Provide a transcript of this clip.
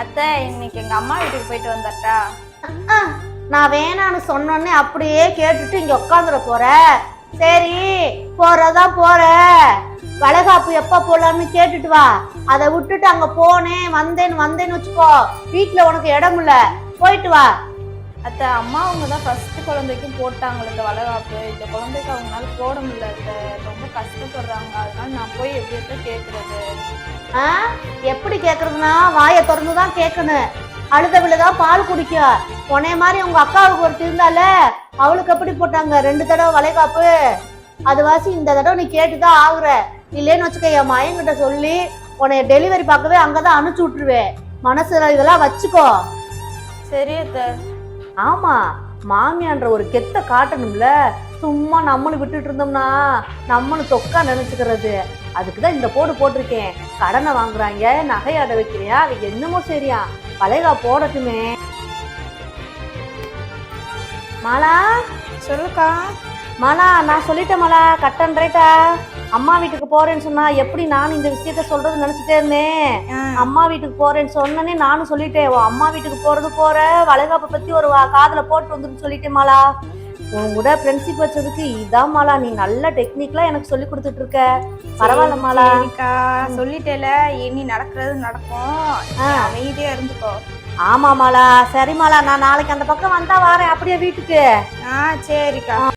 அத்தை இன்னைக்கு எங்க அம்மா வீட்டுக்கு போயிட்டு வந்தாட்டா நான் வேணான்னு சொன்னோன்னே அப்படியே கேட்டுட்டு இங்க உட்காந்துட போற. சரி போறதா போற. வளைகாப்பு எப்ப போலாம்னு கேட்டுட்டு வா. அதை விட்டுட்டு அங்க போனேன் வந்தேன் வந்தேன்னு வச்சுக்கோ. வீட்டுல உனக்கு இடம் இல்ல. போயிட்டு வா. அத்தை அம்மா அவங்க தான் ஃபர்ஸ்ட் குழந்தைக்கும் போட்டாங்களே இந்த வளகாப்பு. இந்த குழந்தைக்கு அவங்களால போட முடியல ரொம்ப கஷ்டப்படுறாங்க. அதனால நான் போய் எப்படி கேட்கறது ஆ? எப்படி கேக்குறதுன்னா வாயை திறந்து தான் கேட்கணும் அழுத தான் பால் குடிக்கும் உன்னைய மாதிரி உங்க அக்காவுக்கு ஒருத்தி இருந்தால அவளுக்கு எப்படி போட்டாங்க? ரெண்டு தடவை வளைகாப்பு. அது வாசி இந்த தடவை நீ கேட்டுதான் ஆகுற. இல்லைன்னு வச்சுக்க என் மயங்கிட்ட சொல்லி உன்னைய டெலிவரி பார்க்கவே அங்கதான் அனுப்பிச்சு விட்டுருவேன். மனசுல இதெல்லாம் வச்சுக்கோ. சரி ஆமா மாமியான்ற ஒரு கெத்த காட்டணும்ல. சும்மா நம்மளும் விட்டுட்டு இருந்தோம்னா நம்மளும் தொக்கா நினைச்சுக்கிறது. அதுக்கு தான் இந்த போடு போட்டிருக்கேன். கடனை வாங்குறாங்க நகை அடை வைக்கிறியா அது என்னமோ சரியா? பழையகா போடட்டுமே. மாலா? சொல்லுக்கா. மாலா நான் சொல்லிட்டேன் மாலா கட்டன் ரேட்டா. அம்மா வீட்டுக்கு போறேன்னு சொன்னா எப்படி நானும் இந்த விஷயத்த சொல்றது நினைச்சிட்டே இருந்தேன். அம்மா வீட்டுக்கு போறேன்னு சொன்னனே நானும் சொல்லிட்டேன் அம்மா வீட்டுக்கு போறது போற வளைகாப்பை பத்தி ஒரு காதுல போட்டு வந்துன்னு சொல்லிட்டேன் மாலா. உன் கூட ஃப்ரெண்ட்ஷிப் வச்சதுக்கு இதான் மாலா நீ நல்ல டெக்னிக்லாம் எனக்கு சொல்லி கொடுத்துட்டு இருக்க பரவாயில்ல மாலா. சொல்லிட்டேல. இனி நடக்கிறது நடக்கும். அமைதியா இருந்துக்கோ. ஆமா மாலா. சரி மாலா நான் நாளைக்கு அந்த பக்கம் வந்தா வரேன். அப்படியே வீட்டுக்கு. ஆ சரிக்கா.